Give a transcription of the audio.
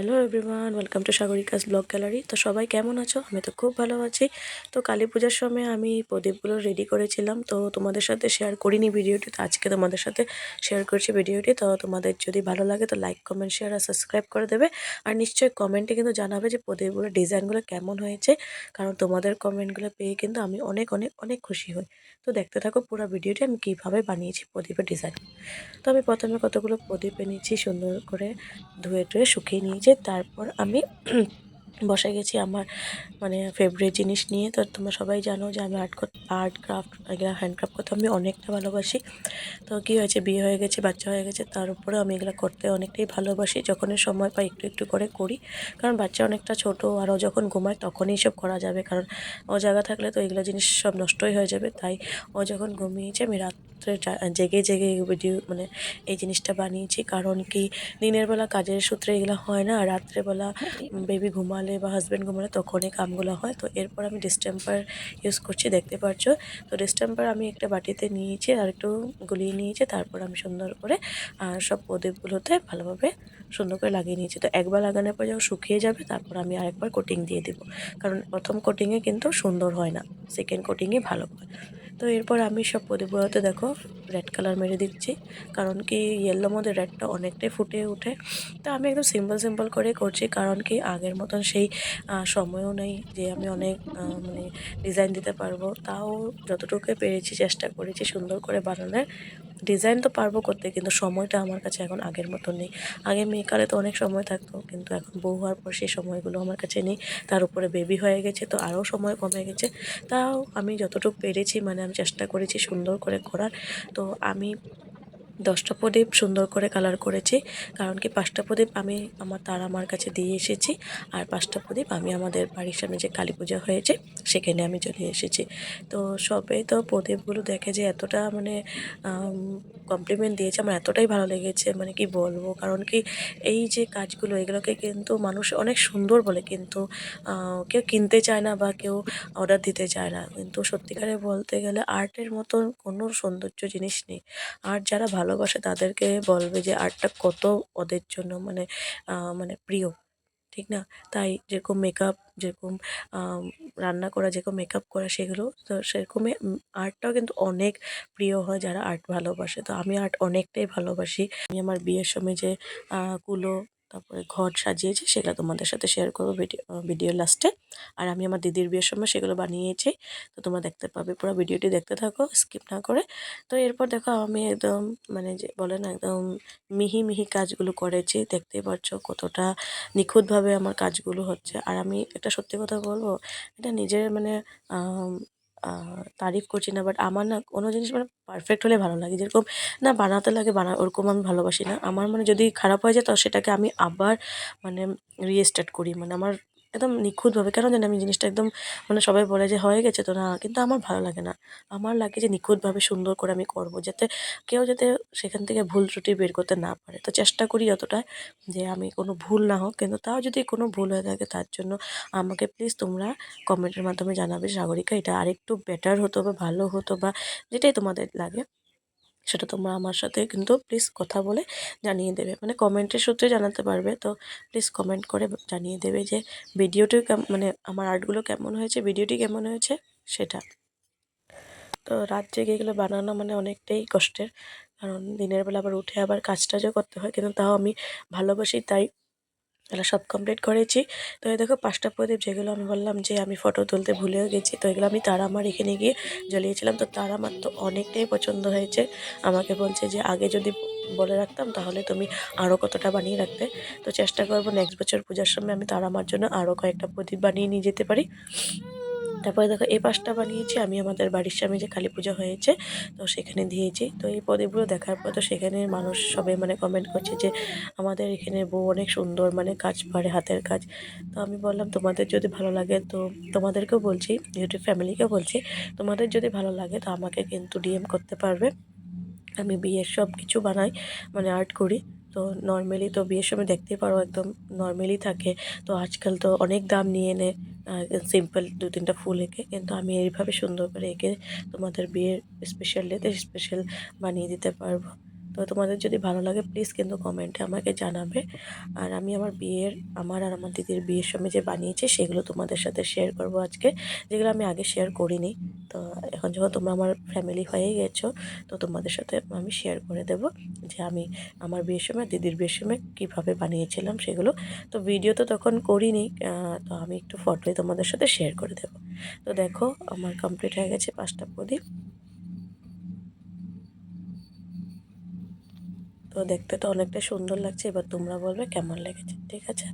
Hello everyone welcome to Sagarika's blog gallery তো সবাই কেমন আছো? আমি তো খুব ভালো আছি। তো কালী পূজার সময় আমি প্রদীপগুলো রেডি করেছিলাম। তো তোমাদের সাথে শেয়ার করিনি ভিডিওটি তো আজকে তোমাদের সাথে শেয়ার করছি ভিডিওটি তো তোমাদের যদি ভালো লাগে, তো লাইক কমেন্ট শেয়ার আর সাবস্ক্রাইব করে দেবে। আর নিশ্চয়ই কমেন্টে কিন্তু জানাবে যে প্রদীপগুলো ডিজাইনগুলো কেমন হয়েছে। কারণ তোমাদের কমেন্টগুলো পেয়ে কিন্তু আমি অনেক অনেক অনেক খুশি হই। তো দেখতে থাকো পুরো ভিডিওটি আমি কীভাবে বানিয়েছি প্রদীপের ডিজাইন তো আমি প্রথমে কতগুলো প্রদীপ এনেছি, সুন্দর করে ধুয়ে টুয়ে শুকিয়ে নিয়েছি। তারপর আমি বসে গেছি আমার মানে ফেভারিট জিনিস নিয়ে। তো তোমরা সবাই জানো যে আমি আর্ট আর্ট ক্রাফট এগুলো হ্যান্ডক্রাফট করতে আমি অনেকটা ভালোবাসি। তো কী হয়েছে বিয়ে হয়ে গেছে বাচ্চা হয়ে গেছে তার উপরেও আমি এগুলো করতে অনেকটাই ভালোবাসি। যখনই সময় পাই একটু একটু করে করি কারণ বাচ্চা অনেকটা ছোট আর ও যখন ঘুমায় তখনই সব করা যাবে। কারণ ও জায়গা থাকলে তো এগুলো জিনিস সব নষ্টই হয়ে যাবে তাই ও যখন ঘুমিয়েছে আমি রাত্রে জেগে জেগে ভিডিও মানে এই জিনিসটা বানিয়েছি। কারণ কি দিনের বেলা কাজের সূত্রে এগুলো হয় না রাত্রেবেলা বেবি ঘুমালে বা হাজব্যান্ড ঘুমালে তখনই কামগুলো হয়। তো এরপর আমি ডিস্টেম্পার ইউজ করছি, দেখতে পাচ্ছো তো ডিস্টেম্পার আমি একটা বাটিতে নিয়েছি আর একটু গুলিয়ে নিয়েছি, তারপর আমি সুন্দর করে সব প্রদীপগুলোতে ভালোভাবে সুন্দর করে লাগিয়ে নিয়েছি। তো একবার লাগানোর পর যখন শুকিয়ে যাবে, তারপর আমি আরেকবার কোটিং দিয়ে দেবো। কারণ প্রথম কোটিংয়ে কিন্তু সুন্দর হয় না সেকেন্ড কোটিংয়ে ভালো হয়। তো এরপর আমি সব প্রদীপগুলোতে দেখো রেড কালার মেরে দিচ্ছি। কারণ কি ইয়েলো মধ্যে রেডটা অনেকটাই ফুটে ওঠে। তো আমি একদম সিম্পল সিম্পল করে করছি। কারণ কি আগের মতন সেই সময়ও নেই যে আমি অনেক মানে ডিজাইন দিতে পারব। তাও যতটুকু পেরেছি, চেষ্টা করেছি সুন্দর করে বানানোর। ডিজাইন তো পারব করতে, কিন্তু সময়টা আমার কাছে এখন আগের মতো নেই। আগে মেয়েকালে তো অনেক সময় থাকতো, কিন্তু এখন বউ হওয়ার পর সেই সময়গুলো আমার কাছে নেই। তার উপরে বেবি হয়ে গেছে, তো আরও সময় কমে গেছে। তাও আমি যতটুকু পেরেছি মানে আমি চেষ্টা করেছি সুন্দর করে করার। তো আমি দশটা প্রদীপ সুন্দর করে কালার করেছি। কারণ কি পাঁচটা প্রদীপ আমি আমার তারা আমার কাছে দিয়ে এসেছি আর পাঁচটা প্রদীপ আমি আমাদের বাড়ির সামনে যে কালী পূজা হয়েছে সেখানে আমি চলে এসেছি। তো সবে তো প্রদীপগুলো দেখে যে এতটা মানে কমপ্লিমেন্ট দিয়েছে, আমার এতটাই ভালো লেগেছে মানে কি বলব? কারণ কি এই যে কাজগুলো, এগুলোকে কিন্তু মানুষ অনেক সুন্দর বলে কিন্তু কেউ কিনতে চায় না বা কেউ অর্ডার দিতে চায় না। কিন্তু সত্যিকারে বলতে গেলে আর্টের মতন কোনো সৌন্দর্য জিনিস নেই। আর্ট যারা ভালোবাসে তাদেরকে বলবে যে আর্টটা কত ওদের জন্য মানে মানে প্রিয়, ঠিক না? তাই যেরকম মেকআপ যেরকম রান্না করা, যেরকম মেকআপ করা সেগুলো, তো সেরকমই আর্টটাও কিন্তু অনেক প্রিয় হয় যারা আর্ট ভালোবাসে। তো আমি আর্ট অনেকটাই ভালোবাসি। আমি আমার বিয়ের সময় যে কুলো তারপরে ঘর সাজিয়েছি, সেগুলো তোমাদের সাথে শেয়ার করব ভিডিও ভিডিও লাস্টে আর আমি আমার দিদির বিয়ের সময় সেগুলো বানিয়েছি, তো তোমরা দেখতে পাবে, পুরো ভিডিওটি দেখতে থাকো স্কিপ না করে। তো এরপর দেখো আমি একদম মানে যে বলে না, একদম মিহি মিহি কাজগুলো করেছি, দেখতেই পাচ্ছ কতটা নিখুঁতভাবে আমার কাজগুলো হচ্ছে। আর আমি একটা সত্যি কথা বলব, এটা নিজের মানে তারিফ করছি না বাট আমার না কোনো জিনিস মানে পারফেক্ট হলে ভালো লাগে। যেরকম না বানাতে লাগে বানা, ওরকম আমি ভালোবাসি না। আমার মানে যদি খারাপ হয়ে যায় তো সেটাকে আমি আবার মানে রিস্টার্ট করি। মানে আমার একদম নিখুঁতভাবে, কেন জানি আমি জিনিসটা একদম মানে সবাই বলে যে হয়ে গেছে তো না, কিন্তু আমার ভালো লাগে না। আমার লাগে যে নিখুঁতভাবে সুন্দর করে আমি করব, যাতে কেউ যাতে সেখান থেকে ভুল ত্রুটি বের করতে না পারে। তো চেষ্টা করি যতটা যে আমি কোনো ভুল না হোক, কিন্তু তাও যদি কোনো ভুল হয়ে থাকে তার জন্য আমাকে প্লিজ তোমরা কমেন্টের মাধ্যমে জানাবে সাগরিকা, এটা আরেকটু বেটার হতো বা ভালো হতো বা যেটাই তোমাদের লাগে। সেটা তোমরা আমার সাথে কিন্তু প্লিজ কথা বলে জানিয়ে দেবে। মানে কমেন্টের সূত্রে জানাতে পারবে। তো প্লিজ কমেন্ট করে জানিয়ে দেবে যে ভিডিওটি মানে আমার আর্টগুলো কেমন হয়েছে ভিডিওটি কেমন হয়েছে, সেটা। তো রাত জেগে এগুলো বানানো মানে অনেকটাই কষ্টের। কারণ দিনের বেলা আবার উঠে আবার কাজ টাজও করতে হয়। কিন্তু তাও আমি ভালোবাসি, তাই এগুলো সব কমপ্লিট করেছি। তো এই দেখো পাঁচটা প্রদীপ যেগুলো আমি বললাম যে আমি ফটো তুলতে ভুলেও গেছি, তো এগুলো আমি তারা আমার এখানে গিয়ে জ্বালিয়েছিলাম। তো তারা আমার তো অনেকটাই পছন্দ হয়েছে। আমাকে বলছে যে আগে যদি বলে রাখতাম তাহলে তুমি আরও কতটা বানিয়ে রাখতে। তো চেষ্টা করব নেক্সট বছর পূজার সময় আমি তারা আমার জন্য আরও কয়েকটা প্রদীপ বানিয়ে নিয়ে যেতে পারি। তারপরে দেখো এই পাশটা বানিয়েছি, আমি আমাদের বাড়ির সামনে যে কালী পুজো হয়েছে, তো সেখানে দিয়েছি। তো এই প্রদীপগুলো দেখার পর তো সেখানে মানুষ সবাই মানে কমেন্ট করছে যে, আমাদের এখানে বউ অনেক সুন্দর মানে কাজ পারে হাতের কাজ। তো আমি বললাম, তোমাদের যদি ভালো লাগে, তো তোমাদেরকেও বলছি ইউটিউব ফ্যামিলিকে বলছি, তোমাদের যদি ভালো লাগে, তো আমাকে কিন্তু ডিএম করতে পারবে। আমি বিয়ের সব কিছু বানাই মানে আর্ট করি। তো নর্মালি তো বিয়ের সময় দেখতে পারো একদম নর্মালি থাকে। তো আজকাল তো অনেক দাম নিয়ে নেয় সিম্পল দু তিনটা ফুল এঁকে, কিন্তু আমি এইভাবে সুন্দর করে এঁকে তোমাদের বিয়ের স্পেশাল ডেতে স্পেশাল বানিয়ে দিতে পারব। তো তোমাদের যদি ভালো লাগে প্লিজ কিন্তু কমেন্টে আমাকে জানাবে। আর আমি আমার বিয়ের, আমার আর আমার দিদির বিয়ের সময় যে বানিয়েছি, সেগুলো তোমাদের সাথে শেয়ার করব আজকে। যেগুলো আমি আগে শেয়ার করিনি। তো এখন যখন তোমরা আমার ফ্যামিলি হয়ে গেছো, তো তোমাদের সাথে আমি শেয়ার করে দেব যে আমি আমার বিয়ের সময়, দিদির বিয়ের সময় কীভাবে বানিয়েছিলাম সেগুলো। তো ভিডিও তো তখন করিনি তো আমি একটু ফটোই তোমাদের সাথে শেয়ার করে দেব। তো দেখো, আমার কমপ্লিট হয়ে গেছে পাঁচটা প্রদীপ। তো দেখতে তো অনেকটা সুন্দর লাগছে এবার তোমরা বলবে কেমন লেগেছে ঠিক আছে?